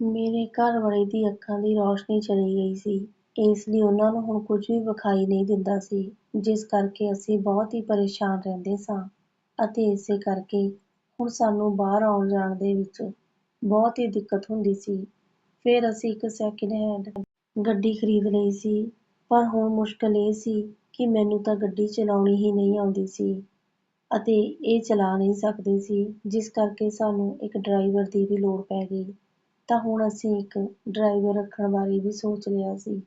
ਮੇਰੇ ਘਰਵਾਲੇ ਦੀ ਅੱਖਾਂ ਦੀ ਰੌਸ਼ਨੀ ਚਲੀ ਗਈ ਸੀ। ਇਸ ਲਈ ਉਹਨਾਂ ਨੂੰ ਹੁਣ ਕੁਝ ਵੀ ਵਿਖਾਈ ਨਹੀਂ ਦਿੰਦਾ ਸੀ, ਜਿਸ ਕਰਕੇ ਅਸੀਂ ਬਹੁਤ ਹੀ ਪਰੇਸ਼ਾਨ ਰਹਿੰਦੇ ਸਾਂ ਅਤੇ ਇਸੇ ਕਰਕੇ ਹੁਣ ਸਾਨੂੰ ਬਾਹਰ ਆਉਣ ਜਾਣ ਦੇ ਵਿੱਚ ਬਹੁਤ ਹੀ ਦਿੱਕਤ ਹੁੰਦੀ ਸੀ। ਫਿਰ ਅਸੀਂ ਇੱਕ ਸੈਕਿੰਡ ਹੈਂਡ ਗੱਡੀ ਖਰੀਦ ਲਈ ਸੀ, ਪਰ ਹੁਣ ਮੁਸ਼ਕਲ ਇਹ ਸੀ ਕਿ ਮੈਨੂੰ ਤਾਂ ਗੱਡੀ ਚਲਾਉਣੀ ਹੀ ਨਹੀਂ ਆਉਂਦੀ ਸੀ ਅਤੇ ਇਹ ਚਲਾ ਨਹੀਂ ਸਕਦੇ ਸੀ, ਜਿਸ ਕਰਕੇ ਸਾਨੂੰ ਇੱਕ ਡਰਾਈਵਰ ਦੀ ਵੀ ਲੋੜ ਪੈ ਗਈ। ਤਾਂ ਹੁਣ ਅਸੀਂ ਇੱਕ ਡਰਾਈਵਰ ਰੱਖਣ ਬਾਰੇ ਵੀ ਸੋਚ ਲਿਆ ਸੀ।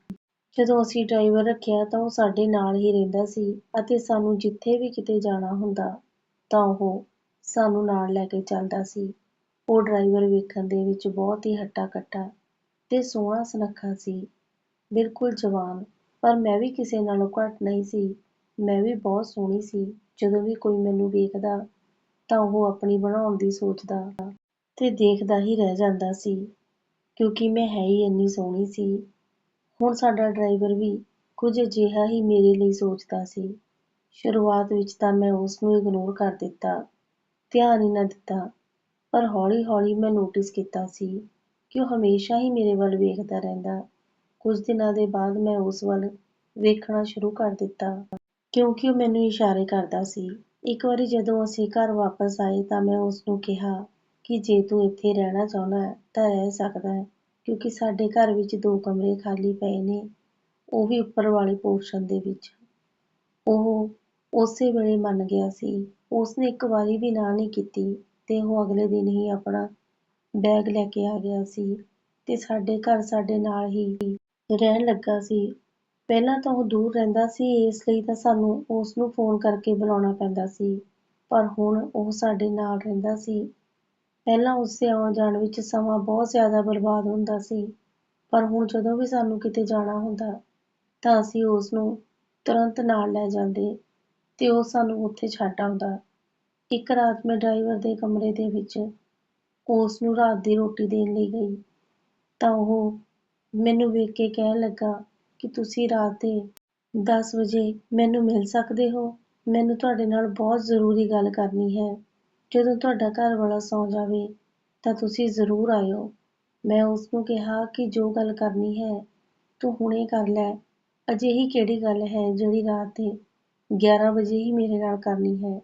ਜਦੋਂ ਅਸੀਂ ਡਰਾਈਵਰ ਰੱਖਿਆ ਤਾਂ ਉਹ ਸਾਡੇ ਨਾਲ ਹੀ ਰਹਿੰਦਾ ਸੀ ਅਤੇ ਸਾਨੂੰ ਜਿੱਥੇ ਵੀ ਕਿਤੇ ਜਾਣਾ ਹੁੰਦਾ ਤਾਂ ਉਹ ਸਾਨੂੰ ਨਾਲ ਲੈ ਕੇ ਚੱਲਦਾ ਸੀ। ਉਹ ਡਰਾਈਵਰ ਵੇਖਣ ਦੇ ਵਿੱਚ ਬਹੁਤ ਹੀ ਹੱਟਾ ਕੱਟਾ ਤੇ ਸੋਹਣਾ ਸੁਨੱਖਾ ਸੀ। ਬਿਲਕੁਲ ਜਵਾਨ, ਪਰ ਮੈਂ ਵੀ ਕਿਸੇ ਨਾਲੋਂ ਘੱਟ ਨਹੀਂ ਸੀ। ਮੈਂ ਵੀ ਬਹੁਤ ਸੋਹਣੀ ਸੀ। ਜਦੋਂ ਵੀ ਕੋਈ ਮੈਨੂੰ ਵੇਖਦਾ ਤਾਂ ਉਹ ਆਪਣੀ ਬਣਾਉਣ ਦੀ ਸੋਚਦਾ। ਤੇ ਦੇਖਦਾ ਹੀ ਰਹਿ ਜਾਂਦਾ ਸੀ, ਕਿਉਂਕਿ ਮੈਂ ਹੈ ਹੀ ਇੰਨੀ ਸੋਹਣੀ ਸੀ। ਹੁਣ ਸਾਡਾ ਡਰਾਈਵਰ ਵੀ ਕੁਝ ਅਜਿਹਾ ਹੀ ਮੇਰੇ ਲਈ ਸੋਚਦਾ ਸੀ। ਸ਼ੁਰੂਆਤ ਵਿੱਚ ਤਾਂ ਮੈਂ ਉਸ ਨੂੰ ਇਗਨੋਰ ਕਰ ਦਿੱਤਾ, ਧਿਆਨ ਹੀ ਨਾ ਦਿੱਤਾ, ਪਰ ਹੌਲੀ-ਹੌਲੀ ਮੈਂ ਨੋਟਿਸ ਕੀਤਾ ਸੀ ਕਿ ਉਹ ਹਮੇਸ਼ਾ ਹੀ ਮੇਰੇ ਵੱਲ ਵੇਖਦਾ ਰਹਿੰਦਾ। ਕੁਝ ਦਿਨਾਂ ਦੇ ਬਾਅਦ ਮੈਂ ਉਸ ਵੱਲ ਵੇਖਣਾ ਸ਼ੁਰੂ ਕਰ ਦਿੱਤਾ, ਕਿਉਂਕਿ ਉਹ ਮੈਨੂੰ ਇਸ਼ਾਰੇ ਕਰਦਾ ਸੀ। ਇੱਕ ਵਾਰੀ ਜਦੋਂ ਅਸੀਂ ਘਰ ਵਾਪਸ ਆਏ ਤਾਂ ਮੈਂ ਉਸ ਨੂੰ ਕਿਹਾ ਕਿ ਜੇ ਤੂੰ ਇੱਥੇ ਰਹਿਣਾ ਚਾਹੁੰਦਾ ਹੈ, ਤਾਂ ਰਹਿ ਸਕਦਾ ਹੈ, ਕਿਉਂਕਿ ਸਾਡੇ ਘਰ ਵਿੱਚ ਦੋ ਕਮਰੇ ਖਾਲੀ ਪਏ ਨੇ, ਉਹ ਵੀ ਉੱਪਰ ਵਾਲੇ ਪੋਰਸ਼ਨ ਦੇ ਵਿੱਚ। ਉਹ ਉਸੇ ਵੇਲੇ ਮੰਨ ਗਿਆ ਸੀ। ਉਸਨੇ ਇੱਕ ਵਾਰੀ ਵੀ ਨਾ ਨਹੀਂ ਕੀਤੀ ਤੇ ਉਹ ਅਗਲੇ ਦਿਨ ਹੀ ਆਪਣਾ ਬੈਗ ਲੈ ਕੇ ਆ ਗਿਆ ਸੀ ਤੇ ਸਾਡੇ ਘਰ ਸਾਡੇ ਨਾਲ ਹੀ ਰਹਿਣ ਲੱਗਾ ਸੀ। ਪਹਿਲਾਂ ਤਾਂ ਉਹ ਦੂਰ ਰਹਿੰਦਾ ਸੀ, ਇਸ ਲਈ ਤਾਂ ਸਾਨੂੰ ਉਸ ਨੂੰ ਫੋਨ ਕਰਕੇ ਬੁਲਾਉਣਾ ਪੈਂਦਾ ਸੀ। ਪਰ ਹੁਣ ਉਹ ਸਾਡੇ ਨਾਲ ਰਹਿੰਦਾ ਸੀ। ਪਹਿਲਾਂ ਉਸਦੇ ਆਉਣ ਜਾਣ ਵਿੱਚ ਸਮਾਂ ਬਹੁਤ ਜ਼ਿਆਦਾ ਬਰਬਾਦ ਹੁੰਦਾ ਸੀ, ਪਰ ਹੁਣ ਜਦੋਂ ਵੀ ਸਾਨੂੰ ਕਿਤੇ ਜਾਣਾ ਹੁੰਦਾ, ਤਾਂ ਅਸੀਂ ਉਸ ਨੂੰ ਤੁਰੰਤ ਨਾਲ ਲੈ ਜਾਂਦੇ ਤੇ ਉਹ ਸਾਨੂੰ ਉੱਥੇ ਛੱਡ ਆਉਂਦਾ ਇੱਕ ਰਾਤ ਮੈਂ ਡਰਾਈਵਰ ਦੇ ਕਮਰੇ ਦੇ ਵਿੱਚ ਉਸ ਨੂੰ ਰਾਤ ਦੀ ਰੋਟੀ ਦੇਣ ਲਈ ਗਈ, ਤਾਂ ਉਹ ਮੈਨੂੰ ਵੇਖ ਕੇ ਕਹਿਣ ਲੱਗਾ ਕਿ ਤੁਸੀਂ ਰਾਤ ਦੇ ਦਸ ਵਜੇ ਮੈਨੂੰ ਮਿਲ ਸਕਦੇ ਹੋ? ਮੈਨੂੰ ਤੁਹਾਡੇ ਨਾਲ ਬਹੁਤ ਜ਼ਰੂਰੀ ਗੱਲ ਕਰਨੀ ਹੈ। ਜਦੋਂ ਤੁਹਾਡਾ ਘਰ ਵਾਲਾ ਸੌਂ ਜਾਵੇ, ਤਾਂ ਤੁਸੀਂ ਜ਼ਰੂਰ ਆਇਓ। ਮੈਂ ਉਸਨੂੰ ਕਿਹਾ ਕਿ ਜੋ ਗੱਲ ਕਰਨੀ ਹੈ, ਤੂੰ ਹੁਣੇ ਕਰ ਲੈ। ਅਜਿਹੀ ਕਿਹੜੀ ਗੱਲ ਹੈ ਜਿਹੜੀ ਰਾਤ ਦੇ 11 ਵਜੇ ਹੀ ਮੇਰੇ ਨਾਲ ਕਰਨੀ ਹੈ?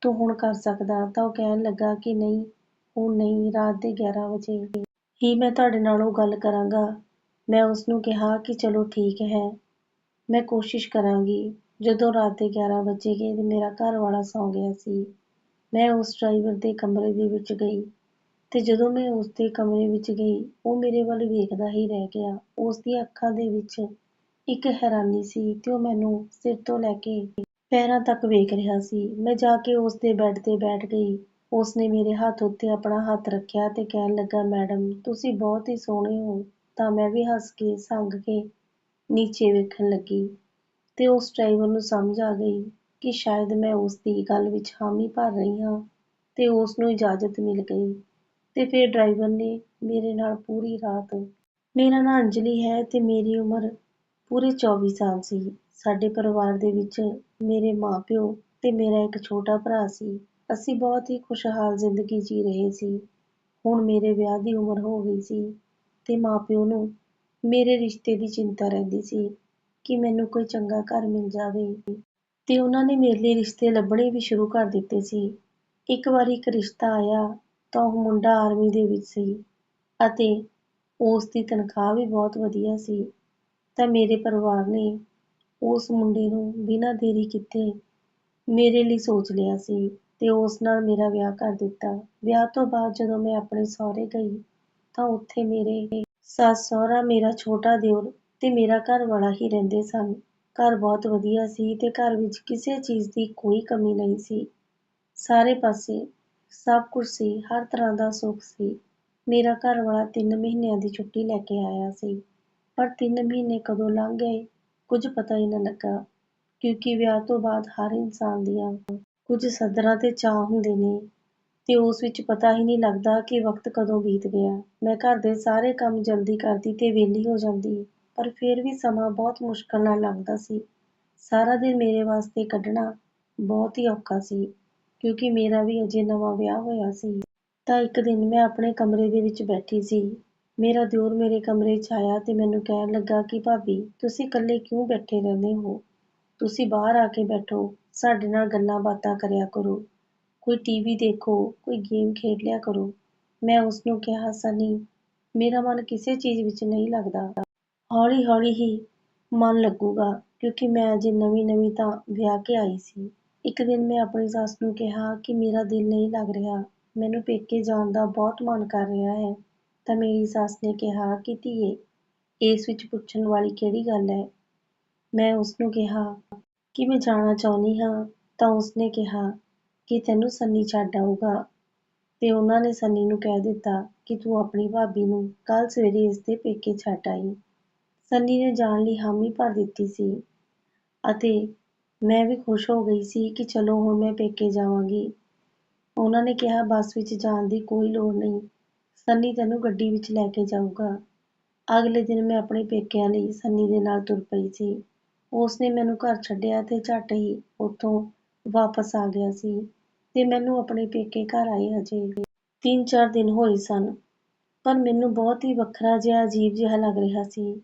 ਤੂੰ ਹੁਣ ਕਰ ਸਕਦਾ, ਤਾਂ ਉਹ ਕਹਿਣ ਲੱਗਾ ਕਿ ਨਹੀਂ ਹੁਣ ਨਹੀਂ, ਰਾਤ ਦੇ 11 ਵਜੇ। ਹੀ ਮੈਂ ਤੁਹਾਡੇ ਨਾਲ ਉਹ ਗੱਲ ਕਰਾਂਗਾ। ਮੈਂ ਉਸਨੂੰ ਕਿਹਾ ਕਿ ਚਲੋ ਠੀਕ ਹੈ। ਮੈਂ ਕੋਸ਼ਿਸ਼ ਕਰਾਂਗੀ। ਜਦੋਂ ਰਾਤ ਦੇ ਗਿਆਰਾਂ ਵੱਜੇ ਗਏ ਮੇਰਾ ਘਰ ਵਾਲਾ ਸੌਂ ਗਿਆ ਸੀ। ਮੈਂ ਉਸ ਡਰਾਈਵਰ ਦੇ ਕਮਰੇ ਦੇ ਵਿੱਚ ਗਈ ਅਤੇ ਜਦੋਂ ਮੈਂ ਉਸ ਦੇ ਕਮਰੇ ਵਿੱਚ ਗਈ, ਉਹ ਮੇਰੇ ਵੱਲ ਵੇਖਦਾ ਹੀ ਰਹਿ ਗਿਆ। ਉਸ ਦੀਆਂ ਅੱਖਾਂ ਦੇ ਵਿੱਚ ਇੱਕ ਹੈਰਾਨੀ ਸੀ ਅਤੇ ਉਹ ਮੈਨੂੰ ਸਿਰ ਤੋਂ ਲੈ ਕੇ ਪੈਰਾਂ ਤੱਕ ਵੇਖ ਰਿਹਾ ਸੀ। ਮੈਂ ਜਾ ਕੇ ਉਸ ਦੇ ਬੈੱਡ ਤੇ ਬੈਠ ਗਈ। ਉਸ ਨੇ ਮੇਰੇ ਹੱਥ ਉੱਤੇ ਆਪਣਾ ਹੱਥ ਰੱਖਿਆ ਅਤੇ ਕਹਿਣ ਲੱਗਾ, ਮੈਡਮ, ਤੁਸੀਂ ਬਹੁਤ ਹੀ ਸੋਹਣੇ ਹੋ। ਤਾਂ ਮੈਂ ਵੀ ਹੱਸ ਕੇ, ਸੰਗ ਕੇ ਨੀਚੇ ਵੇਖਣ ਲੱਗੀ ਅਤੇ ਉਸ ਡਰਾਈਵਰ ਨੂੰ ਸਮਝ ਆ ਗਈ। ਕਿ ਸ਼ਾਇਦ ਮੈਂ ਉਸ ਦੀ ਗੱਲ ਵਿੱਚ ਹਾਮੀ ਭਰ ਰਹੀ ਹਾਂ ਤੇ ਉਸ ਨੂੰ ਇਜਾਜ਼ਤ ਮਿਲ ਗਈ। ਤੇ ਫਿਰ ਡਰਾਈਵਰ ਨੇ ਮੇਰੇ ਨਾਲ ਪੂਰੀ ਰਾਤ ਮੇਰਾ ਨਾਂ ਅੰਜਲੀ ਹੈ ਤੇ ਮੇਰੀ ਉਮਰ ਪੂਰੇ 24 ਸਾਲ ਸੀ। ਸਾਡੇ ਪਰਿਵਾਰ ਦੇ ਵਿੱਚ ਮੇਰੇ ਮਾਪਿਓ ਤੇ ਮੇਰਾ ਇੱਕ ਛੋਟਾ ਭਰਾ ਸੀ। ਅਸੀਂ ਬਹੁਤ ਹੀ ਖੁਸ਼ਹਾਲ ਜ਼ਿੰਦਗੀ ਜੀ ਰਹੇ ਸੀ। ਹੁਣ ਮੇਰੇ ਵਿਆਹ ਦੀ ਉਮਰ ਹੋ ਗਈ ਸੀ ਤੇ ਮਾਪਿਓ ਨੂੰ ਮੇਰੇ ਰਿਸ਼ਤੇ ਦੀ ਚਿੰਤਾ ਰਹਿੰਦੀ ਸੀ ਕਿ ਮੈਨੂੰ ਕੋਈ ਚੰਗਾ ਘਰ ਮਿਲ ਜਾਵੇ। ਅਤੇ ਉਹਨਾਂ ਨੇ ਮੇਰੇ ਲਈ ਰਿਸ਼ਤੇ ਲੱਭਣੇ ਵੀ ਸ਼ੁਰੂ ਕਰ ਦਿੱਤੇ ਸੀ। ਇੱਕ ਵਾਰੀ ਇੱਕ ਰਿਸ਼ਤਾ ਆਇਆ ਤਾਂ ਉਹ ਮੁੰਡਾ ਆਰਮੀ ਦੇ ਵਿੱਚ ਸੀ ਅਤੇ ਉਸ ਦੀ ਤਨਖਾਹ ਵੀ ਬਹੁਤ ਵਧੀਆ ਸੀ। ਤਾਂ ਮੇਰੇ ਪਰਿਵਾਰ ਨੇ ਉਸ ਮੁੰਡੇ ਨੂੰ ਬਿਨਾਂ ਦੇਰੀ ਕੀਤੇ ਮੇਰੇ ਲਈ ਸੋਚ ਲਿਆ ਸੀ ਅਤੇ ਉਸ ਨਾਲ ਮੇਰਾ ਵਿਆਹ ਕਰ ਦਿੱਤਾ। ਵਿਆਹ ਤੋਂ ਬਾਅਦ ਜਦੋਂ ਮੈਂ ਆਪਣੇ ਸਹੁਰੇ ਗਈ ਤਾਂ ਉੱਥੇ ਮੇਰੇ ਸੱਸ ਸਹੁਰਾ ਮੇਰਾ ਛੋਟਾ ਦਿਓਰ ਅਤੇ ਮੇਰਾ ਘਰ ਵਾਲਾ ਹੀ ਰਹਿੰਦੇ ਸਨ। ਘਰ ਬਹੁਤ ਵਧੀਆ ਸੀ ਅਤੇ ਘਰ ਵਿੱਚ ਕਿਸੇ ਚੀਜ਼ ਦੀ ਕੋਈ ਕਮੀ ਨਹੀਂ ਸੀ। ਸਾਰੇ ਪਾਸੇ ਸਭ ਕੁਝ ਸੀ, ਹਰ ਤਰ੍ਹਾਂ ਦਾ ਸੁੱਖ ਸੀ। ਮੇਰਾ ਘਰ ਵਾਲਾ ਤਿੰਨ ਮਹੀਨਿਆਂ ਦੀ ਛੁੱਟੀ ਲੈ ਕੇ ਆਇਆ ਸੀ, ਪਰ ਤਿੰਨ ਮਹੀਨੇ ਕਦੋਂ ਲੰਘ ਗਏ, ਕੁਝ ਪਤਾ ਹੀ ਨਾ ਲੱਗਾ, ਕਿਉਂਕਿ ਵਿਆਹ ਤੋਂ ਬਾਅਦ ਹਰ ਇਨਸਾਨ ਦੀਆਂ ਕੁਝ ਸਦਰਾਂ ਤੇ ਚਾਅ ਹੁੰਦੇ ਨੇ ਤੇ ਉਸ ਵਿੱਚ ਪਤਾ ਹੀ ਨਹੀਂ ਲੱਗਦਾ ਕਿ ਵਕਤ ਕਦੋਂ ਬੀਤ ਗਿਆ। ਮੈਂ ਘਰ ਦੇ ਸਾਰੇ ਕੰਮ ਜਲਦੀ ਕਰਦੀ ਤੇ ਵਿਹਲੀ ਹੋ ਜਾਂਦੀ। ਪਰ ਫਿਰ ਵੀ ਸਮਾਂ ਬਹੁਤ ਮੁਸ਼ਕਲ ਨਾਲ ਲੰਘਦਾ ਸੀ। ਸਾਰਾ ਦਿਨ ਮੇਰੇ ਵਾਸਤੇ ਕੱਢਣਾ ਬਹੁਤ ਹੀ ਔਖਾ ਸੀ, ਕਿਉਂਕਿ ਮੇਰਾ ਵੀ ਅਜੇ ਨਵਾਂ ਵਿਆਹ ਹੋਇਆ ਸੀ। ਤਾਂ ਇੱਕ ਦਿਨ ਮੈਂ ਆਪਣੇ ਕਮਰੇ ਦੇ ਵਿੱਚ ਬੈਠੀ ਸੀ। ਮੇਰਾ ਦਿਓਰ ਮੇਰੇ ਕਮਰੇ 'ਚ ਆਇਆ ਤੇ ਮੈਨੂੰ ਕਹਿਣ ਲੱਗਾ ਕਿ, ਭਾਬੀ, ਤੁਸੀਂ ਇਕੱਲੇ ਕਿਉਂ ਬੈਠੇ ਰਹਿੰਦੇ ਹੋ? ਤੁਸੀਂ ਬਾਹਰ ਆ ਕੇ ਬੈਠੋ, ਸਾਡੇ ਨਾਲ ਗੱਲਾਂ ਬਾਤਾਂ ਕਰਿਆ ਕਰੋ। ਕੋਈ ਟੀਵੀ ਦੇਖੋ, ਕੋਈ ਗੇਮ ਖੇਡ ਲਿਆ ਕਰੋ। ਮੈਂ ਉਸ ਨੂੰ ਕਿਹਾ, ਸਨੀ, ਮੇਰਾ ਮਨ ਕਿਸੇ ਚੀਜ਼ ਵਿੱਚ ਨਹੀਂ ਲੱਗਦਾ। ਹੌਲੀ ਹੌਲੀ ਹੀ ਮਨ ਲੱਗੂਗਾ, ਕਿਉਂਕਿ ਮੈਂ ਅਜੇ ਨਵੀਂ ਨਵੀਂ ਤਾਂ ਵਿਆਹ ਕੇ ਆਈ ਸੀ। ਇੱਕ ਦਿਨ ਮੈਂ ਆਪਣੀ ਸੱਸ ਨੂੰ ਕਿਹਾ ਕਿ ਮੇਰਾ ਦਿਲ ਨਹੀਂ ਲੱਗ ਰਿਹਾ, ਮੈਨੂੰ ਪੇਕੇ ਜਾਣ ਦਾ ਬਹੁਤ ਮਨ ਕਰ ਰਿਹਾ ਹੈ। ਤਾਂ ਮੇਰੀ ਸੱਸ ਨੇ ਕਿਹਾ ਕਿ ਧੀਏ, ਇਸ ਵਿੱਚ ਪੁੱਛਣ ਵਾਲੀ ਕਿਹੜੀ ਗੱਲ ਹੈ? ਮੈਂ ਉਸ ਨੂੰ ਕਿਹਾ ਕਿ ਮੈਂ ਜਾਣਾ ਚਾਹੁੰਦੀ ਹਾਂ। ਤਾਂ ਉਸਨੇ ਕਿਹਾ ਕਿ ਤੈਨੂੰ ਸੰਨੀ ਛੱਡ ਆਊਗਾ। ਤੇ ਉਹਨਾਂ ਨੇ ਸੰਨੀ ਨੂੰ ਕਹਿ ਦਿੱਤਾ ਕਿ ਤੂੰ ਆਪਣੀ ਭਾਬੀ ਨੂੰ ਕੱਲ ਸਵੇਰੇ ਇਸ ਦੇ ਪੇਕੇ ਛੱਡ ਆਈ। ਸੰਨੀ ਨੇ ਜਾਣ ਲਈ ਹਾਮੀ ਭਰ ਦਿੱਤੀ ਸੀ ਅਤੇ ਮੈਂ ਵੀ ਖੁਸ਼ ਹੋ ਗਈ ਸੀ ਕਿ ਚਲੋ ਹੁਣ ਮੈਂ ਪੇਕੇ ਜਾਵਾਂਗੀ। ਉਹਨਾਂ ਨੇ ਕਿਹਾ, ਬੱਸ ਵਿੱਚ ਜਾਣ ਦੀ ਕੋਈ ਲੋੜ ਨਹੀਂ, ਸੰਨੀ ਤੈਨੂੰ ਗੱਡੀ ਵਿੱਚ ਲੈ ਕੇ ਜਾਊਗਾ। ਅਗਲੇ ਦਿਨ ਮੈਂ ਆਪਣੇ ਪੇਕਿਆਂ ਲਈ ਸੰਨੀ ਦੇ ਨਾਲ ਤੁਰ ਪਈ ਸੀ। ਉਸ ਨੇ ਮੈਨੂੰ ਘਰ ਛੱਡਿਆ ਤੇ ਝੱਟ ਹੀ ਉੱਥੋਂ ਵਾਪਸ ਆ ਗਿਆ ਸੀ ਤੇ ਮੈਨੂੰ ਆਪਣੇ ਪੇਕੇ ਘਰ ਆਏ ਹਜੇ ਤਿੰਨ ਚਾਰ ਦਿਨ ਹੋਏ ਸਨ, ਪਰ ਮੈਨੂੰ ਬਹੁਤ ਹੀ ਵੱਖਰਾ ਜਿਹਾ, ਅਜੀਬ ਜਿਹਾ ਲੱਗ ਰਿਹਾ ਸੀ।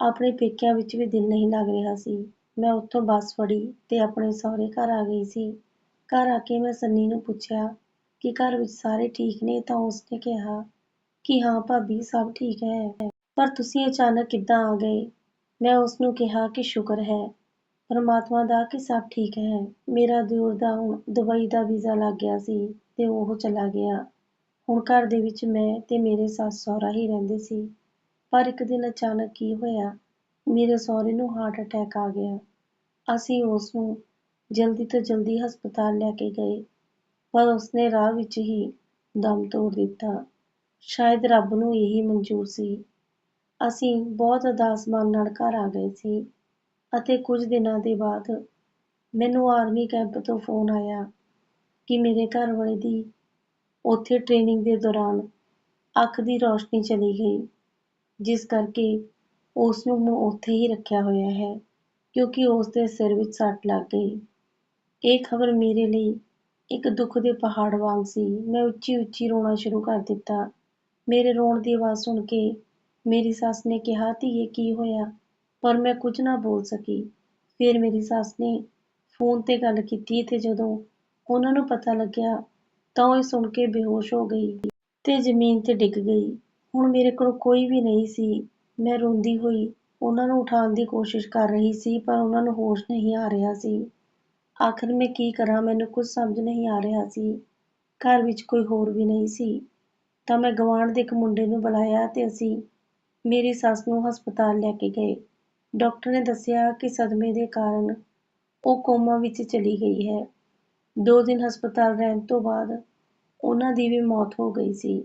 ਆਪਣੇ ਪੇਕਿਆਂ ਵਿੱਚ ਵੀ ਦਿਲ ਨਹੀਂ ਲੱਗ ਰਿਹਾ ਸੀ। ਮੈਂ ਉੱਥੋਂ ਬੱਸ ਫੜੀ ਤੇ ਆਪਣੇ ਸਹੁਰੇ ਘਰ ਆ ਗਈ ਸੀ। ਘਰ ਆ ਕੇ ਮੈਂ ਸੰਨੀ ਨੂੰ ਪੁੱਛਿਆ ਕਿ ਘਰ ਵਿੱਚ ਸਾਰੇ ਠੀਕ ਨੇ ਤਾਂ ਉਸਨੇ ਕਿਹਾ ਕਿ ਹਾਂ ਭਾਬੀ, ਸਭ ਠੀਕ ਹੈ। ਪਰ ਤੁਸੀਂ ਅਚਾਨਕ ਕਿੱਦਾਂ ਆ ਗਏ? ਮੈਂ ਉਸਨੂੰ ਕਿਹਾ ਕਿ ਸ਼ੁਕਰ ਹੈ। ਪਰਮਾਤਮਾ ਦਾ ਕਿ ਸਭ ਠੀਕ ਹੈ। ਮੇਰਾ ਦਿਓਰ ਦਾ ਹੁਣ ਦੁਬਈ ਦਾ ਵੀਜ਼ਾ ਲੱਗ ਗਿਆ ਸੀ ਤੇ ਉਹ ਚਲਾ ਗਿਆ। ਹੁਣ ਘਰ ਦੇ ਵਿੱਚ ਮੈਂ ਤੇ ਮੇਰੇ ਸੱਸ ਸਹੁਰਾ ਹੀ ਰਹਿੰਦੇ ਸੀ। ਪਰ ਇੱਕ ਦਿਨ ਅਚਾਨਕ ਕੀ ਹੋਇਆ? ਮੇਰੇ ਸਹੁਰੇ ਨੂੰ ਹਾਰਟ ਅਟੈਕ ਆ ਗਿਆ। ਅਸੀਂ ਉਸ ਨੂੰ ਜਲਦੀ ਤੋਂ ਜਲਦੀ ਹਸਪਤਾਲ ਲੈ ਕੇ ਗਏ, ਪਰ ਉਸਨੇ ਰਾਹ ਵਿੱਚ ਹੀ ਦਮ ਤੋੜ ਦਿੱਤਾ। ਸ਼ਾਇਦ ਰੱਬ ਨੂੰ ਇਹੀ ਮਨਜ਼ੂਰ ਸੀ। ਅਸੀਂ ਬਹੁਤ ਉਦਾਸ ਮਨ ਨਾਲ ਘਰ ਆ ਗਏ ਸੀ ਅਤੇ ਕੁਝ ਦਿਨਾਂ ਦੇ ਬਾਅਦ ਮੈਨੂੰ ਆਰਮੀ ਕੈਂਪ ਤੋਂ ਫੋਨ ਆਇਆ ਕਿ ਮੇਰੇ ਘਰ ਵਾਲੇ ਦੀ ਉੱਥੇ ਟ੍ਰੇਨਿੰਗ ਦੇ ਦੌਰਾਨ ਅੱਖ ਦੀ ਰੌਸ਼ਨੀ ਚਲੀ ਗਈ। ਜਿਸ ਕਰਕੇ ਉਸ ਨੂੰ ਉੱਥੇ ਹੀ ਰੱਖਿਆ ਹੋਇਆ ਹੈ, ਕਿਉਂਕਿ ਉਸ ਦੇ ਸਿਰ ਵਿੱਚ ਸੱਟ ਲੱਗ ਗਈ। ਇਹ ਖਬਰ ਮੇਰੇ ਲਈ ਇੱਕ ਦੁੱਖ ਦੇ ਪਹਾੜ ਵਾਂਗ ਸੀ। ਮੈਂ ਉੱਚੀ ਉੱਚੀ ਰੋਣਾ ਸ਼ੁਰੂ ਕਰ ਦਿੱਤਾ। ਮੇਰੇ ਰੋਣ ਦੀ ਆਵਾਜ਼ ਸੁਣ ਕੇ ਮੇਰੀ ਸੱਸ ਨੇ ਕਿਹਾ, ਧੀਏ, ਕੀ ਹੋਇਆ? ਪਰ ਮੈਂ ਕੁਝ ਨਾ ਬੋਲ ਸਕੀ। ਫਿਰ ਮੇਰੀ ਸੱਸ ਨੇ ਫੋਨ ਤੇ ਗੱਲ ਕੀਤੀ ਤੇ ਜਦੋਂ ਉਹਨਾਂ ਨੂੰ ਪਤਾ ਲੱਗਿਆ ਤਾਂ ਉਹ ਇਹ ਸੁਣ ਕੇ ਬੇਹੋਸ਼ ਹੋ ਗਈ ਤੇ ਜ਼ਮੀਨ ਤੇ ਡਿੱਗ ਗਈ। ਹੁਣ ਮੇਰੇ ਕੋਲ ਕੋਈ ਵੀ ਨਹੀਂ ਸੀ। ਮੈਂ ਰੋਂਦੀ ਹੋਈ ਉਹਨਾਂ ਨੂੰ ਉਠਾਉਣ ਦੀ ਕੋਸ਼ਿਸ਼ ਕਰ ਰਹੀ ਸੀ, ਪਰ ਉਹਨਾਂ ਨੂੰ ਹੋਸ਼ ਨਹੀਂ ਆ ਰਿਹਾ ਸੀ। ਆਖਿਰ ਮੈਂ ਕੀ ਕਰਾਂ? ਮੈਨੂੰ ਕੁਝ ਸਮਝ ਨਹੀਂ ਆ ਰਿਹਾ ਸੀ। ਘਰ ਵਿੱਚ ਕੋਈ ਹੋਰ ਵੀ ਨਹੀਂ ਸੀ। ਤਾਂ ਮੈਂ ਗਵਾਂਢ ਦੇ ਇੱਕ ਮੁੰਡੇ ਨੂੰ ਬੁਲਾਇਆ ਤੇ ਅਸੀਂ ਮੇਰੀ ਸੱਸ ਨੂੰ ਹਸਪਤਾਲ ਲੈ ਕੇ ਗਏ। ਡਾਕਟਰ ਨੇ ਦੱਸਿਆ ਕਿ ਸਦਮੇ ਦੇ ਕਾਰਨ ਉਹ ਕੋਮਾ ਵਿੱਚ ਚਲੀ ਗਈ ਹੈ। ਦੋ ਦਿਨ ਹਸਪਤਾਲ ਰਹਿਣ ਤੋਂ ਬਾਅਦ ਉਹਨਾਂ ਦੀ ਵੀ ਮੌਤ ਹੋ ਗਈ ਸੀ।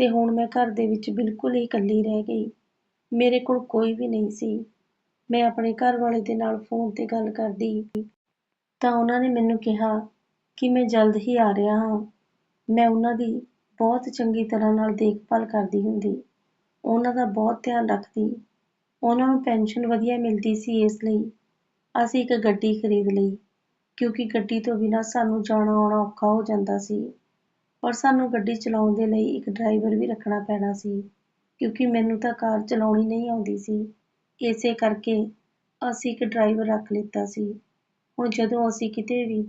ਅਤੇ ਹੁਣ ਮੈਂ ਘਰ ਦੇ ਵਿੱਚ ਬਿਲਕੁਲ ਹੀ ਇਕੱਲੀ ਰਹਿ ਗਈ। ਮੇਰੇ ਕੋਲ ਕੋਈ ਵੀ ਨਹੀਂ ਸੀ। ਮੈਂ ਆਪਣੇ ਘਰ ਵਾਲੇ ਦੇ ਨਾਲ ਫੋਨ ਤੇ ਗੱਲ ਕਰਦੀ। ਤਾਂ ਉਹਨਾਂ ਨੇ ਮੈਨੂੰ ਕਿਹਾ ਕਿ ਮੈਂ ਜਲਦ ਹੀ ਆ ਰਿਹਾ ਹਾਂ। ਮੈਂ ਉਹਨਾਂ ਦੀ ਬਹੁਤ ਚੰਗੀ ਤਰ੍ਹਾਂ ਨਾਲ ਦੇਖਭਾਲ ਕਰਦੀ ਹੁੰਦੀ। ਉਹਨਾਂ ਦਾ ਬਹੁਤ ਧਿਆਨ ਰੱਖਦੀ। ਉਹਨਾਂ ਨੂੰ ਪੈਨਸ਼ਨ ਵਧੀਆ ਮਿਲਦੀ ਸੀ ਇਸ ਲਈ। ਅਸੀਂ ਇੱਕ ਗੱਡੀ ਖਰੀਦ ਲਈ, ਕਿਉਂਕਿ ਗੱਡੀ ਤੋਂ ਬਿਨਾਂ ਸਾਨੂੰ ਜਾਣਾ ਆਉਣਾ ਔਖਾ ਹੋ ਜਾਂਦਾ ਸੀ। ਔਰ ਸਾਨੂੰ ਗੱਡੀ ਚਲਾਉਣ ਦੇ ਲਈ ਇੱਕ ਡਰਾਈਵਰ ਵੀ ਰੱਖਣਾ ਪੈਣਾ ਸੀ, ਕਿਉਂਕਿ ਮੈਨੂੰ ਤਾਂ ਕਾਰ ਚਲਾਉਣੀ ਨਹੀਂ ਆਉਂਦੀ ਸੀ। ਇਸੇ ਕਰਕੇ ਅਸੀਂ ਇੱਕ ਡਰਾਈਵਰ ਰੱਖ ਲਿੱਤਾ ਸੀ। ਹੁਣ ਜਦੋਂ ਅਸੀਂ ਕਿਤੇ ਵੀ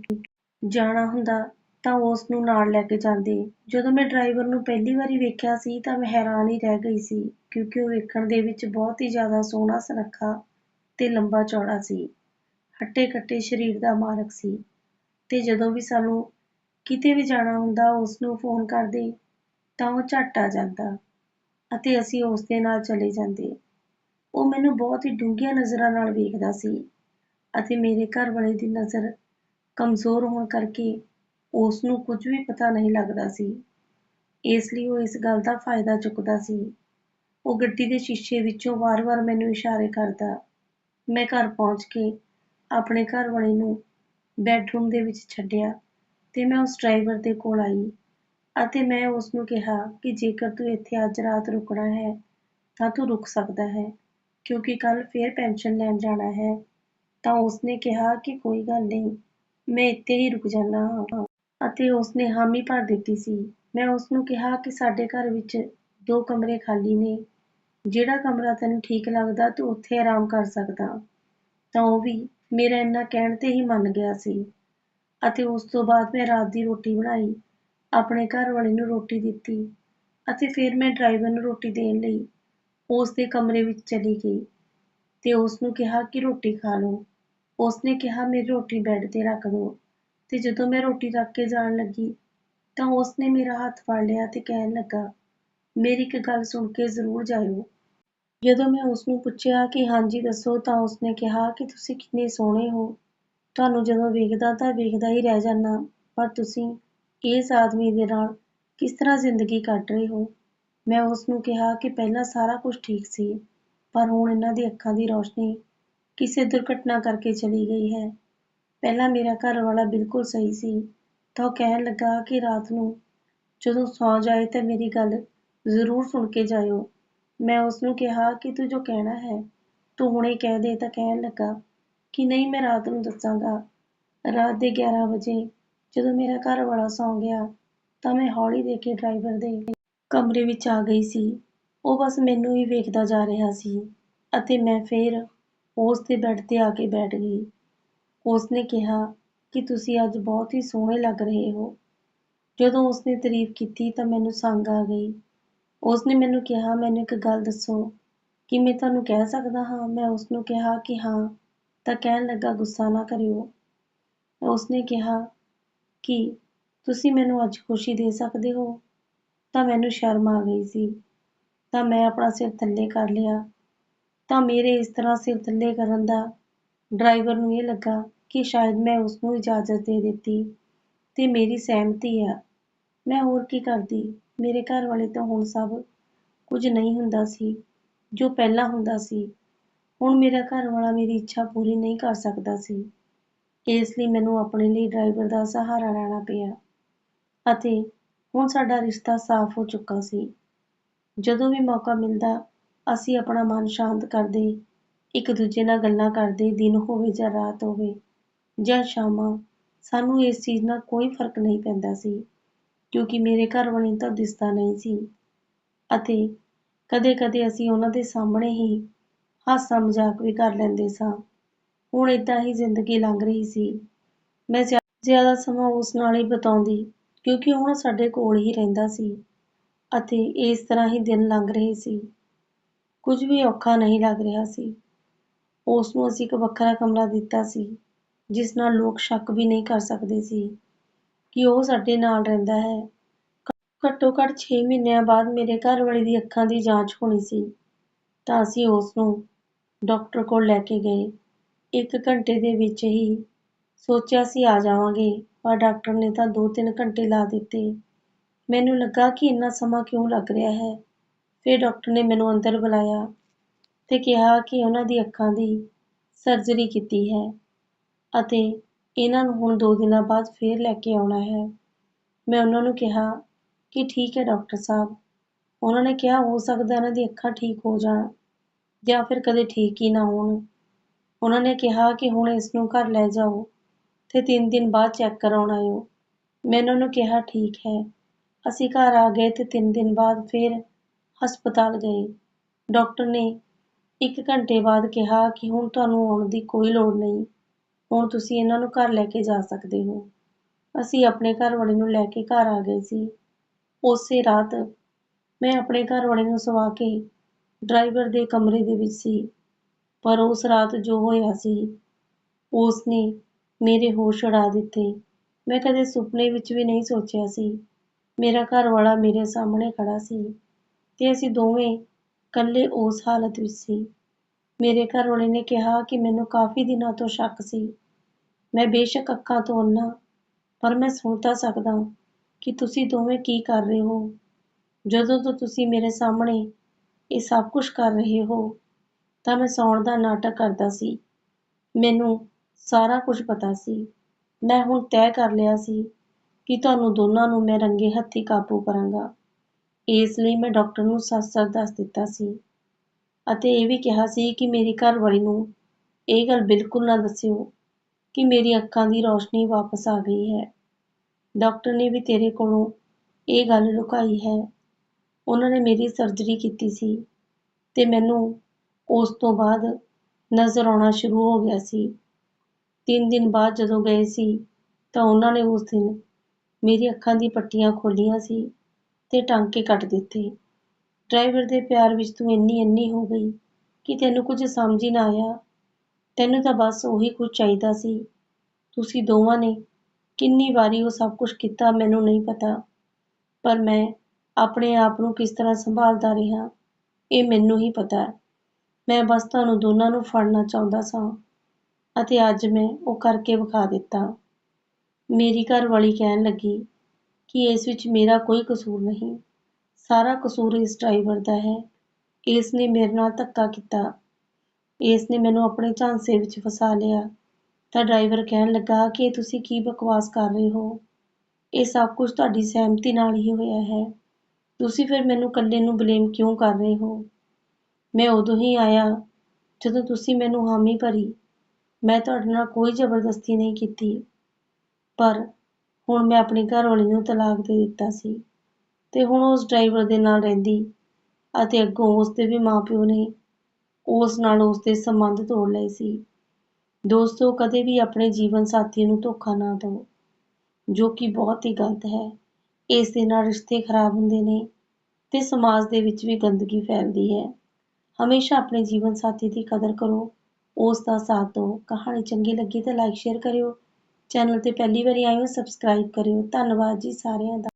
ਜਾਣਾ ਹੁੰਦਾ ਤਾਂ ਉਸ ਨੂੰ ਨਾਲ ਲੈ ਕੇ ਜਾਂਦੇ। ਜਦੋਂ ਮੈਂ ਡਰਾਈਵਰ ਨੂੰ ਪਹਿਲੀ ਵਾਰੀ ਵੇਖਿਆ ਸੀ ਤਾਂ ਮੈਂ ਹੈਰਾਨ ਹੀ ਰਹਿ ਗਈ ਸੀ, ਕਿਉਂਕਿ ਉਹ ਵੇਖਣ ਦੇ ਵਿੱਚ ਬਹੁਤ ਹੀ ਜ਼ਿਆਦਾ ਸੋਹਣਾ, ਸੁਨੱਖਾ ਤੇ ਲੰਬਾ ਚੌੜਾ ਸੀ। ਹੱਟੇ ਕੱਟੇ ਸਰੀਰ ਦਾ ਮਾਲਕ ਸੀ। ਤੇ ਜਦੋਂ ਵੀ ਸਾਨੂੰ ਕਿਤੇ ਵੀ ਜਾਣਾ ਹੁੰਦਾ ਉਸ ਨੂੰ ਫੋਨ ਕਰਦੇ ਤਾਂ ਉਹ ਝੱਟ ਆ ਜਾਂਦਾ ਅਤੇ ਅਸੀਂ ਉਸ ਦੇ ਨਾਲ ਚਲੇ ਜਾਂਦੇ। ਉਹ ਮੈਨੂੰ ਬਹੁਤ ਹੀ ਡੂੰਘੀਆਂ ਨਜ਼ਰਾਂ ਨਾਲ ਵੇਖਦਾ ਸੀ ਅਤੇ ਮੇਰੇ ਘਰਵਾਲੇ ਦੀ ਨਜ਼ਰ ਕਮਜ਼ੋਰ ਹੋਣ ਕਰਕੇ ਉਸ ਨੂੰ ਕੁਝ ਵੀ ਪਤਾ ਨਹੀਂ ਲੱਗਦਾ ਸੀ। ਇਸ ਲਈ ਉਹ ਇਸ ਗੱਲ ਦਾ ਫਾਇਦਾ ਚੁੱਕਦਾ ਸੀ। ਉਹ ਗੱਡੀ ਦੇ ਸ਼ੀਸ਼ੇ ਵਿੱਚੋਂ ਵਾਰ-ਵਾਰ ਮੈਨੂੰ ਇਸ਼ਾਰੇ ਕਰਦਾ, ਮੈਂ ਘਰ ਪਹੁੰਚ ਕੇ ਆਪਣੇ ਘਰਵਾਲੇ ਨੂੰ ਬੈੱਡਰੂਮ ਦੇ ਵਿੱਚ ਛੱਡਿਆ ਤੇ ਮੈਂ ਉਸ ਡਰਾਈਵਰ ਦੇ ਕੋਲ ਆਈ ਅਤੇ ਮੈਂ ਉਸ ਨੂੰ ਕਿਹਾ ਕਿ ਜੇਕਰ ਤੂੰ ਇੱਥੇ ਅੱਜ ਰਾਤ ਰੁਕਣਾ ਹੈ, ਤਾਂ ਤੂੰ ਰੁਕ ਸਕਦਾ ਹੈ, ਕਿਉਂਕਿ ਕੱਲ੍ਹ ਫੇਰ ਪੈਨਸ਼ਨ ਲੈਣ ਜਾਣਾ ਹੈ। ਤਾਂ ਉਸਨੇ ਕਿਹਾ ਕਿ ਕੋਈ ਗੱਲ ਨਹੀਂ, ਮੈਂ ਇੱਥੇ ਹੀ ਰੁਕ ਜਾਂਦਾ ਹਾਂ। ਅਤੇ ਉਸਨੇ ਹਾਮੀ ਭਰ ਦਿੱਤੀ ਸੀ। ਮੈਂ ਉਸ ਨੂੰ ਕਿਹਾ ਕਿ ਸਾਡੇ ਘਰ ਵਿੱਚ ਦੋ ਕਮਰੇ ਖਾਲੀ ਨੇ। ਜਿਹੜਾ ਕਮਰਾ ਤੈਨੂੰ ਠੀਕ ਲੱਗਦਾ, ਤੂੰ ਉੱਥੇ ਆਰਾਮ ਕਰ ਸਕਦਾ। ਤਾਂ ਉਹ ਵੀ ਮੇਰਾ ਇੰਨਾ ਕਹਿਣ ਤੇ ਹੀ ਮੰਨ ਗਿਆ ਸੀ। ਅਤੇ ਉਸ ਤੋਂ ਬਾਅਦ ਮੈਂ ਰਾਤ ਦੀ ਰੋਟੀ ਬਣਾਈ, ਆਪਣੇ ਘਰ ਵਾਲੇ ਨੂੰ ਰੋਟੀ ਦਿੱਤੀ ਅਤੇ ਫਿਰ ਮੈਂ ਡਰਾਈਵਰ ਨੂੰ ਰੋਟੀ ਦੇਣ ਲਈ ਉਸ ਦੇ ਕਮਰੇ ਵਿੱਚ ਚਲੀ ਗਈ ਅਤੇ ਉਸ ਨੂੰ ਕਿਹਾ ਕਿ ਰੋਟੀ ਖਾ ਲਓ। ਉਸ ਨੇ ਕਿਹਾ, ਮੇਰੀ ਰੋਟੀ ਬੈੱਡ ਤੇ ਰੱਖ ਦਿਓ ਅਤੇ ਜਦੋਂ ਮੈਂ ਰੋਟੀ ਰੱਖ ਕੇ ਜਾਣ ਲੱਗੀ ਤਾਂ ਉਸ ਨੇ ਮੇਰਾ ਹੱਥ ਫੜ ਲਿਆ ਅਤੇ ਕਹਿਣ ਲੱਗਾ, ਮੇਰੀ ਇੱਕ ਗੱਲ ਸੁਣ ਕੇ ਜ਼ਰੂਰ ਜਾਇਓ। ਜਦੋਂ ਮੈਂ ਉਸ ਨੂੰ ਪੁੱਛਿਆ ਕਿ ਹਾਂਜੀ, ਦੱਸੋ, ਤਾਂ ਉਸ ਨੇ ਕਿਹਾ ਕਿ ਤੁਸੀਂ ਕਿੰਨੇ ਸੋਹਣੇ ਹੋ? ਤੁਹਾਨੂੰ ਜਦੋਂ ਵੇਖਦਾ ਤਾਂ ਵੇਖਦਾ ਹੀ ਰਹਿ ਜਾਂਦਾ, ਪਰ ਤੁਸੀਂ ਇਸ ਆਦਮੀ ਦੇ ਨਾਲ ਕਿਸ ਤਰ੍ਹਾਂ ਜ਼ਿੰਦਗੀ ਕੱਟ ਰਹੇ ਹੋ? ਮੈਂ ਉਸ ਨੂੰ ਕਿਹਾ ਕਿ ਪਹਿਲਾਂ ਸਾਰਾ ਕੁਝ ਠੀਕ ਸੀ, ਪਰ ਹੁਣ ਇਹਨਾਂ ਦੀ ਅੱਖਾਂ ਦੀ ਰੌਸ਼ਨੀ ਕਿਸੇ ਦੁਰਘਟਨਾ ਕਰਕੇ ਚਲੀ ਗਈ ਹੈ। ਪਹਿਲਾਂ ਮੇਰਾ ਘਰ ਵਾਲਾ ਬਿਲਕੁਲ ਸਹੀ ਸੀ, ਤਾਂ ਉਹ ਕਹਿਣ ਲੱਗਾ ਕਿ ਰਾਤ ਨੂੰ ਜਦੋਂ ਸੌ ਜਾਏ ਤਾਂ ਮੇਰੀ ਗੱਲ ਜ਼ਰੂਰ ਸੁਣ ਕੇ ਜਾਇਓ। ਮੈਂ ਉਸ ਨੂੰ ਕਿਹਾ ਕਿ ਤੂੰ ਜੋ ਕਹਿਣਾ ਹੈ, ਤੂੰ ਹੁਣੇ ਕਹਿ ਦੇ ਤਾਂ ਕਹਿਣ ਲੱਗਾ ਕਿ ਨਹੀਂ ਮੈਂ ਰਾਤ ਨੂੰ ਦੱਸਾਂਗਾ। ਰਾਤ ਦੇ 11 ਵਜੇ ਜਦੋਂ ਮੇਰਾ ਘਰ ਵਾਲਾ ਸੌਂ ਗਿਆ ਤਾਂ ਮੈਂ ਹੌਲੀ ਦੇ ਕੇ ਡਰਾਈਵਰ ਦੇ ਕਮਰੇ ਵਿੱਚ ਆ ਗਈ ਸੀ। ਉਹ ਬਸ ਮੈਨੂੰ ਹੀ ਵੇਖਦਾ ਜਾ ਰਿਹਾ ਸੀ ਅਤੇ ਮੈਂ ਫਿਰ ਉਸ ਦੇ ਬੈੱਡ ਤੇ ਆ ਕੇ ਬੈਠ ਗਈ। ਉਸ ਨੇ ਕਿਹਾ ਕਿ ਤੁਸੀਂ ਅੱਜ ਬਹੁਤ ਹੀ ਸੋਹਣੇ ਲੱਗ ਰਹੇ ਹੋ। ਜਦੋਂ ਉਸਨੇ ਤਾਰੀਫ ਕੀਤੀ ਤਾਂ ਮੈਨੂੰ ਸੰਗ ਆ ਗਈ। ਉਸਨੇ ਮੈਨੂੰ ਕਿਹਾ, ਮੈਨੂੰ ਇੱਕ ਗੱਲ ਦੱਸੋ ਕਿ ਮੈਂ ਤੁਹਾਨੂੰ ਕਹਿ ਸਕਦਾ ਹਾਂ? ਮੈਂ ਉਸਨੂੰ ਕਿਹਾ ਕਿ ਹਾਂ। ਤਾਂ ਕਹਿਣ ਲੱਗਾ, ਗੁੱਸਾ ਨਾ ਕਰਿਓ। ਉਸਨੇ ਕਿਹਾ ਕਿ, ਤੁਸੀਂ ਮੈਨੂੰ ਅੱਜ ਖੁਸ਼ੀ ਦੇ ਸਕਦੇ ਹੋ? ਤਾਂ ਮੈਨੂੰ ਸ਼ਰਮ ਆ ਗਈ ਸੀ। ਤਾਂ ਮੈਂ ਆਪਣਾ ਸਿਰ ਥੱਲੇ ਕਰ ਲਿਆ। ਤਾਂ ਮੇਰੇ ਇਸ ਤਰ੍ਹਾਂ ਸਿਰ ਥੱਲੇ ਕਰਨ ਦਾ ਡਰਾਈਵਰ ਨੂੰ ਇਹ ਲੱਗਾ ਕਿ ਸ਼ਾਇਦ ਮੈਂ ਉਸਨੂੰ ਇਜਾਜ਼ਤ ਦੇ ਦਿੱਤੀ ਤੇ ਮੇਰੀ ਸਹਿਮਤੀ ਆ। ਮੈਂ ਹੋਰ ਕੀ ਕਰਦੀ? ਮੇਰੇ ਘਰ ਵਾਲੇ ਤਾਂ ਹੁਣ ਸਭ ਕੁਝ ਨਹੀਂ ਹੁੰਦਾ ਸੀ, ਜੋ ਪਹਿਲਾਂ ਹੁੰਦਾ ਸੀ। ਹੁਣ ਮੇਰਾ ਘਰ ਵਾਲਾ ਮੇਰੀ ਇੱਛਾ ਪੂਰੀ ਨਹੀਂ ਕਰ ਸਕਦਾ ਸੀ। ਇਸ ਲਈ ਮੈਨੂੰ ਆਪਣੇ ਲਈ ਡਰਾਈਵਰ ਦਾ ਸਹਾਰਾ ਲੈਣਾ ਪਿਆ ਅਤੇ ਹੁਣ ਸਾਡਾ ਰਿਸ਼ਤਾ ਸਾਫ਼ ਹੋ ਚੁੱਕਾ ਸੀ। ਜਦੋਂ ਵੀ ਮੌਕਾ ਮਿਲਦਾ, ਅਸੀਂ ਆਪਣਾ ਮਨ ਸ਼ਾਂਤ ਕਰਦੇ, ਇੱਕ ਦੂਜੇ ਨਾਲ ਗੱਲਾਂ ਕਰਦੇ, ਦਿਨ ਹੋਵੇ ਜਾਂ ਰਾਤ ਹੋਵੇ ਜਾਂ ਸ਼ਾਮਾਂ, ਸਾਨੂੰ ਇਸ ਚੀਜ਼ ਨਾਲ ਕੋਈ ਫ਼ਰਕ ਨਹੀਂ ਪੈਂਦਾ ਸੀ, ਕਿਉਂਕਿ ਮੇਰੇ ਘਰ ਵਾਲੇ ਤਾਂ ਦਿਸਦਾ ਨਹੀਂ ਸੀ ਅਤੇ ਕਦੇ-ਕਦੇ ਅਸੀਂ ਉਹਨਾਂ ਦੇ ਸਾਹਮਣੇ ਹੀ ਹਾਸਾ ਮਜ਼ਾਕ ਵੀ ਕਰ ਲੈਂਦੇ ਸਾਂ। ਹੁਣ ਏਦਾਂ ਹੀ ਜ਼ਿੰਦਗੀ ਲੰਘ ਰਹੀ ਸੀ। ਮੈਂ ਜ਼ਿਆਦਾ ਸਮਾਂ ਉਸ ਨਾਲ ਹੀ ਬਿਤਾਉਂਦੀ, ਕਿਉਂਕਿ ਹੁਣ ਸਾਡੇ ਕੋਲ ਹੀ ਰਹਿੰਦਾ ਸੀ। ਅਤੇ ਇਸ ਤਰ੍ਹਾਂ ਹੀ ਦਿਨ ਲੰਘ ਰਹੇ ਸੀ। ਕੁਝ ਵੀ ਔਖਾ ਨਹੀਂ ਲੱਗ ਰਿਹਾ ਸੀ। ਉਸ ਨੂੰ ਅਸੀਂ ਇੱਕ ਵੱਖਰਾ ਕਮਰਾ ਦਿੱਤਾ ਸੀ, ਜਿਸ ਨਾਲ ਲੋਕ ਸ਼ੱਕ ਵੀ ਨਹੀਂ ਕਰ ਸਕਦੇ ਸੀ ਕਿ ਉਹ ਸਾਡੇ ਨਾਲ ਰਹਿੰਦਾ ਹੈ। ਘੱਟੋ ਘੱਟ 6 ਮਹੀਨਿਆਂ ਬਾਅਦ ਮੇਰੇ ਘਰ ਵਾਲੀ ਦੀ ਅੱਖਾਂ ਦੀ ਜਾਂਚ ਹੋਣੀ ਸੀ। ਤਾਂ ਅਸੀਂ ਉਸ ਨੂੰ ਡਾਕਟਰ ਕੋਲ ਲੈ ਕੇ ਗਏ। ਇੱਕ ਘੰਟੇ ਦੇ ਵਿੱਚ ਹੀ ਸੋਚਿਆ ਸੀ, ਆ ਜਾਵਾਂਗੇ। ਪਰ ਡਾਕਟਰ ਨੇ ਤਾਂ 2-3 ਘੰਟੇ ਲਾ ਦਿੱਤੇ। ਮੈਨੂੰ ਲੱਗਾ ਕਿ ਇੰਨਾ ਸਮਾਂ ਕਿਉਂ ਲੱਗ ਰਿਹਾ ਹੈ। ਫਿਰ ਡਾਕਟਰ ਨੇ ਮੈਨੂੰ ਅੰਦਰ ਬੁਲਾਇਆ ਤੇ ਕਿਹਾ ਕਿ ਉਹਨਾਂ ਦੀ ਅੱਖਾਂ ਦੀ ਸਰਜਰੀ ਕੀਤੀ ਹੈ ਅਤੇ ਇਹਨਾਂ ਨੂੰ ਹੁਣ 2 ਦਿਨਾਂ ਬਾਅਦ ਫੇਰ ਲੈ ਕੇ ਆਉਣਾ ਹੈ। ਮੈਂ ਉਹਨਾਂ ਨੂੰ ਕਿਹਾ ਕਿ ਠੀਕ ਹੈ ਡਾਕਟਰ ਸਾਹਿਬ। ਉਹਨਾਂ ਨੇ ਕਿਹਾ, ਹੋ ਸਕਦਾ ਇਹਨਾਂ ਦੀ ਅੱਖਾਂ ਠੀਕ ਹੋ ਜਾਣ। ਜਾਂ ਫਿਰ ਕਦੇ ਠੀਕ ਹੀ ਨਾ ਹੋਣ। ਉਹਨਾਂ ਨੇ ਕਿਹਾ ਕਿ ਹੁਣ ਇਸ ਨੂੰ ਘਰ ਲੈ ਜਾਓ ਅਤੇ ਤਿੰਨ ਦਿਨ ਬਾਅਦ ਚੈੱਕ ਕਰਾਉਣ ਆਇਓ। ਮੈਂ ਉਹਨਾਂ ਨੂੰ ਕਿਹਾ, ਠੀਕ ਹੈ। ਅਸੀਂ ਘਰ ਆ ਗਏ ਅਤੇ ਤਿੰਨ ਦਿਨ ਬਾਅਦ ਫਿਰ ਹਸਪਤਾਲ ਗਏ। ਡਾਕਟਰ ਨੇ ਇੱਕ ਘੰਟੇ ਬਾਅਦ ਕਿਹਾ ਕਿ ਹੁਣ ਤੁਹਾਨੂੰ ਆਉਣ ਦੀ ਕੋਈ ਲੋੜ ਨਹੀਂ। ਹੁਣ ਤੁਸੀਂ ਇਹਨਾਂ ਨੂੰ ਘਰ ਲੈ ਕੇ ਜਾ ਸਕਦੇ ਹੋ। ਅਸੀਂ ਆਪਣੇ ਘਰ ਵਾਲੇ ਨੂੰ ਲੈ ਕੇ ਘਰ ਆ ਗਏ ਸੀ। ਉਸੇ ਰਾਤ ਮੈਂ ਆਪਣੇ ਘਰ ਵਾਲੇ ਨੂੰ ਸਵਾ ਕੇ ਡਰਾਈਵਰ ਦੇ ਕਮਰੇ ਦੇ ਵਿੱਚ ਸੀ। ਪਰ ਉਸ ਰਾਤ ਜੋ ਹੋਇਆ ਸੀ ਉਸ ਨੇ ਮੇਰੇ ਹੋਸ਼ ਉਡਾ ਦਿੱਤੇ। ਮੈਂ ਕਦੇ ਸੁਪਨੇ ਵਿੱਚ ਵੀ ਨਹੀਂ ਸੋਚਿਆ ਸੀ। ਮੇਰਾ ਘਰ ਵਾਲਾ ਮੇਰੇ ਸਾਹਮਣੇ ਖੜਾ ਸੀ ਤੇ ਅਸੀਂ ਦੋਵੇਂ ਇਕੱਲੇ ਉਸ ਹਾਲਤ ਵਿੱਚ ਸੀ। ਮੇਰੇ ਘਰ ਵਾਲੇ ਨੇ ਕਿਹਾ ਕਿ ਮੈਨੂੰ ਕਾਫੀ ਦਿਨਾਂ ਤੋਂ ਸ਼ੱਕ ਸੀ। ਮੈਂ ਬੇਸ਼ੱਕ ਅੱਖਾਂ ਤੋਂ ਅੰਨਾ ਪਰ ਮੈਂ ਸੁਣ ਤਾਂ ਸਕਦਾ ਕਿ ਤੁਸੀਂ ਦੋਵੇਂ ਕੀ ਕਰ ਰਹੇ ਹੋ। ਜਦੋਂ ਤੋਂ ਤੁਸੀਂ ਮੇਰੇ ਸਾਹਮਣੇ ਇਹ ਸਭ ਕੁਛ ਕਰ ਰਹੇ ਹੋ, ਤਾਂ ਮੈਂ ਸੌਣ ਦਾ ਨਾਟਕ ਕਰਦਾ ਸੀ। ਮੈਨੂੰ ਸਾਰਾ ਕੁਝ ਪਤਾ ਸੀ। ਮੈਂ ਹੁਣ ਤੈਅ ਕਰ ਲਿਆ ਸੀ ਕਿ ਤੁਹਾਨੂੰ ਦੋਨਾਂ ਨੂੰ ਮੈਂ ਰੰਗੇ ਹੱਥੀਂ ਕਾਬੂ ਕਰਾਂਗਾ। ਇਸ ਲਈ ਮੈਂ ਡਾਕਟਰ ਨੂੰ ਸੱਚ-ਸੱਚ ਦੱਸ ਦਿੱਤਾ ਸੀ। ਅਤੇ ਇਹ ਵੀ ਕਿਹਾ ਸੀ ਕਿ ਮੇਰੀ ਘਰਵਾਲੀ ਨੂੰ ਇਹ ਗੱਲ ਬਿਲਕੁਲ ਨਾ ਦੱਸਿਓ ਕਿ ਮੇਰੀ ਅੱਖਾਂ ਦੀ ਰੌਸ਼ਨੀ ਵਾਪਸ ਆ ਗਈ ਹੈ। ਡਾਕਟਰ ਨੇ ਵੀ ਤੇਰੇ ਕੋਲੋਂ ਇਹ ਗੱਲ ਲੁਕਾਈ ਹੈ। ਉਹਨਾਂ ਨੇ ਮੇਰੀ ਸਰਜਰੀ ਕੀਤੀ ਸੀ ਅਤੇ ਮੈਨੂੰ ਉਸ ਤੋਂ ਬਾਅਦ ਨਜ਼ਰ ਆਉਣਾ ਸ਼ੁਰੂ ਹੋ ਗਿਆ ਸੀ। ਤਿੰਨ ਦਿਨ ਬਾਅਦ ਜਦੋਂ ਗਏ ਸੀ ਤਾਂ ਉਹਨਾਂ ਨੇ ਉਸ ਦਿਨ ਮੇਰੀ ਅੱਖਾਂ ਦੀ ਪੱਟੀਆਂ ਖੋਲ੍ਹੀਆਂ ਸੀ ਅਤੇ ਟਾਂਕੇ ਕੱਟ ਦਿੱਤੇ। ਡਰਾਈਵਰ ਦੇ ਪਿਆਰ ਵਿੱਚ ਤੂੰ ਇੰਨੀ ਇੰਨੀ ਹੋ ਗਈ ਕਿ ਤੈਨੂੰ ਕੁਝ ਸਮਝ ਹੀ ਨਾ ਆਇਆ। ਤੈਨੂੰ ਤਾਂ ਬਸ ਉਹੀ ਕੁਝ ਚਾਹੀਦਾ ਸੀ। ਤੁਸੀਂ ਦੋਵਾਂ ਨੇ ਕਿੰਨੀ ਵਾਰੀ ਉਹ ਸਭ ਕੁਝ ਕੀਤਾ ਮੈਨੂੰ ਨਹੀਂ ਪਤਾ, ਪਰ ਮੈਂ ਆਪਣੇ ਆਪ ਨੂੰ ਕਿਸ ਤਰ੍ਹਾਂ ਸੰਭਾਲਦਾ ਰਿਹਾ, ਇਹ ਮੈਨੂੰ ਹੀ ਪਤਾ ਮੈਂ ਬਸ ਤੁਹਾਨੂੰ ਦੋਨਾਂ ਨੂੰ ਫੜਨਾ ਚਾਹੁੰਦਾ ਸਾਂ ਅਤੇ ਅੱਜ ਮੈਂ ਉਹ ਕਰਕੇ ਵਿਖਾ ਦਿੱਤਾ। ਮੇਰੀ ਘਰਵਾਲੀ ਕਹਿਣ ਲੱਗੀ ਕਿ ਇਸ ਵਿੱਚ ਮੇਰਾ ਕੋਈ ਕਸੂਰ ਨਹੀਂ, ਸਾਰਾ ਕਸੂਰ ਇਸ ਡਰਾਈਵਰ ਦਾ ਹੈ। ਇਸ ਨੇ ਮੇਰੇ ਨਾਲ ਧੱਕਾ ਕੀਤਾ। ਇਸ ਨੇ ਮੈਨੂੰ ਆਪਣੇ ਝਾਂਸੇ ਵਿੱਚ ਫਸਾ ਲਿਆ। ਤਾਂ ਡਰਾਈਵਰ ਕਹਿਣ ਲੱਗਾ ਕਿ ਤੁਸੀਂ ਕੀ ਬਕਵਾਸ ਕਰ ਰਹੇ ਹੋ? ਇਹ ਸਭ ਕੁਝ ਤੁਹਾਡੀ ਸਹਿਮਤੀ ਨਾਲ ਹੀ ਹੋਇਆ ਹੈ। ਤੁਸੀਂ ਫਿਰ ਮੈਨੂੰ ਇਕੱਲੇ ਨੂੰ ਬਲੇਮ ਕਿਉਂ ਕਰ ਰਹੇ ਹੋ? ਮੈਂ ਉਦੋਂ ਹੀ ਆਇਆ ਜਦੋਂ ਤੁਸੀਂ ਮੈਨੂੰ ਹਾਮੀ ਭਰੀ। ਮੈਂ ਤੁਹਾਡੇ ਨਾਲ ਕੋਈ ਜ਼ਬਰਦਸਤੀ ਨਹੀਂ ਕੀਤੀ। ਪਰ ਹੁਣ ਮੈਂ ਆਪਣੀ ਘਰਵਾਲੀ ਨੂੰ ਤਲਾਕ ਦੇ ਦਿੱਤਾ ਸੀ ਤੇ ਹੁਣ ਉਸ ਡਰਾਈਵਰ ਦੇ ਨਾਲ ਰਹਿੰਦੀ ਅਤੇ ਅੱਗੋਂ ਉਸ ਦੇ ਵੀ ਮਾਪਿਓ ਨੇ ਉਸ ਨਾਲ ਉਸ ਦੇ ਸੰਬੰਧ ਤੋੜ ਲਏ ਸੀ। ਦੋਸਤੋ, ਕਦੇ ਵੀ ਆਪਣੇ ਜੀਵਨ ਸਾਥੀ ਨੂੰ ਧੋਖਾ ਨਾ ਦਿਓ, ਜੋ ਕਿ ਬਹੁਤ ਹੀ ਗਲਤ ਹੈ। ਇਸ ਦੇ ਨਾਲ ਰਿਸ਼ਤੇ ਖਰਾਬ ਹੁੰਦੇ ਨੇ। ਅਤੇ ਸਮਾਜ ਦੇ ਵਿੱਚ ਵੀ ਗੰਦਗੀ ਫੈਲਦੀ ਹੈ। ਹਮੇਸ਼ਾ ਆਪਣੇ ਜੀਵਨ ਸਾਥੀ ਦੀ ਕਦਰ ਕਰੋ। ਉਸ ਦਾ ਸਾਥ ਦਿਓ। ਕਹਾਣੀ ਚੰਗੀ ਲੱਗੀ ਤਾਂ ਲਾਈਕ ਸ਼ੇਅਰ ਕਰਿਓ। ਚੈਨਲ ਤੇ ਪਹਿਲੀ ਵਾਰੀ ਆਏ ਹੋ ਸਬਸਕ੍ਰਾਈਬ ਕਰਿਓ। ਧੰਨਵਾਦ ਜੀ ਸਾਰਿਆਂ ਦਾ।